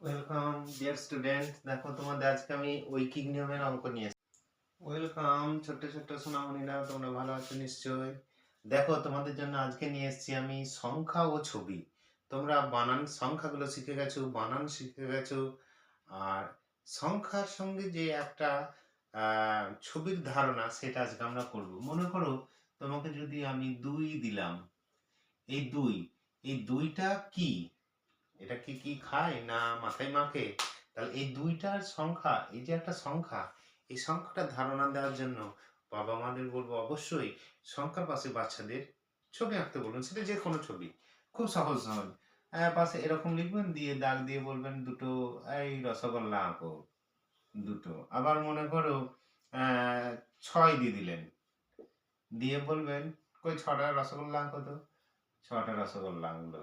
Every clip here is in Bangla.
ওয়েলকাম ডিয়ার স্টুডেন্ট দেখো, তোমাদের আজকে আমি ঐকিক নিয়মের অঙ্ক নিয়ে ওয়েলকাম ছোট্ট ছোট্ট সোনামণিরা, তোমরা ভালো আছো নিশ্চয়ই? দেখো, তোমাদের জন্য আজকে নিয়ে এসেছি আমি সংখ্যা ও ছবি। তোমরা বানান, সংখ্যাগুলো শিখে গেছো, বানান শিখে গেছো। আর সংখ্যার সঙ্গে যে একটা ছবির ধারণা, সেটা আজকে আমরা করব। মনে করো, তোমাকে যদি আমি দুই দিলাম, এই দুই, এই দুইটা কি? এটা কি কি খায় না মাথায় মাখে? তাহলে এই দুইটার সংখ্যা, এই যে একটা সংখ্যা, এই সংখ্যাটা ধারণা দেওয়ার জন্য বাবা মাদের বলব অবশ্যই সংখ্যার পাশে বাচ্চাদের ছবি আঁকতে বলুন, সেটা যে কোনো ছবি, খুব সহজ সহজ পাশে এরকম লিখবেন, দিয়ে দাগ দিয়ে বলবেন, দুটো, এই রসগোল্লা আঁকো, দুটো। আবার মনে করো ছয় দিয়ে দিলেন। দিয়ে বলবেন, কই, ছটা রসগোল্লা আঁকো তো, ছটা রসগোল্লা আঁকলো।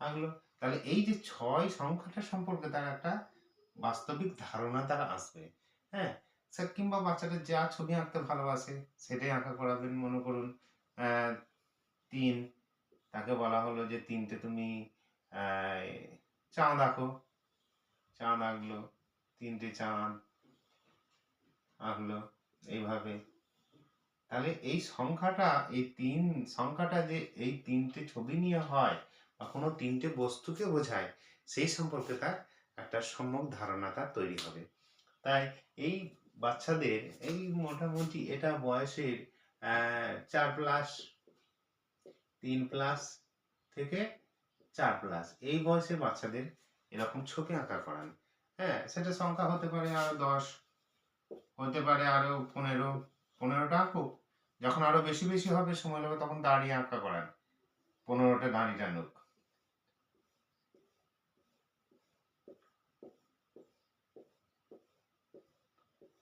আঁকলো তাহলে এই যে ছয় সংখ্যাটা সম্পর্কে তার একটা বাস্তবিক ধারণা তার আসবে। হ্যাঁ? স্যার, কিংবা বাচ্চাটা যা ছবি আঁকতে ভালোবাসে, সেটাই আঁকা করাবেন মনে করুন। তিন, তাকে বলা হলো যে তিনটে তুমি চাঁদ আঁকো। চাঁদ আঁকলো, তিনটে চাঁদ আঁকলো এইভাবে। তাহলে এই সংখ্যাটা, এই তিন সংখ্যাটা যে এই তিনটে ছবি নিয়ে হয় বা কোনো তিনটে বস্তুকে বোঝায়, সেই সম্পর্কে তার একটা সম্যক ধারণা তার তৈরি হবে। তাই এই বাচ্চাদের এই মোটামুটি এটা বয়সের চার প্লাস, তিন প্লাস থেকে চার প্লাস, এই বয়সের বাচ্চাদের এরকম ছবি আঁকা করান। হ্যাঁ সেটা সংখ্যা হতে পারে আরও দশ, হতে পারে আরও পনেরো, পনেরোটা আঁকুক। যখন আরও বেশি বেশি হবে, সময় লাগবে, তখন দাঁড়িয়ে আঁকা করান। পনেরোটা দাঁড়িয়ে টানুক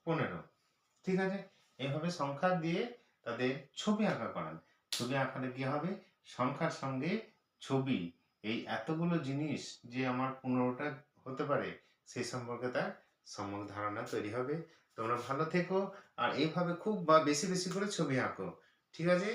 পনেরো ঠিক আছে? এভাবে সংখ্যা দিয়ে তাদের ছবি আঁকা করান। ছবি আঁকালে কি হবে? সংখ্যার সঙ্গে ছবি। এই এতগুলো জিনিস যে আমার পনেরোটা হতে পারে, সে সম্পর্কে তার সম্যক ধারণা তৈরি হবে। তোমরা ভালো থেকো, আর এইভাবে খুব বা বেশি বেশি করে ছবি আঁকো। ঠিক আছে?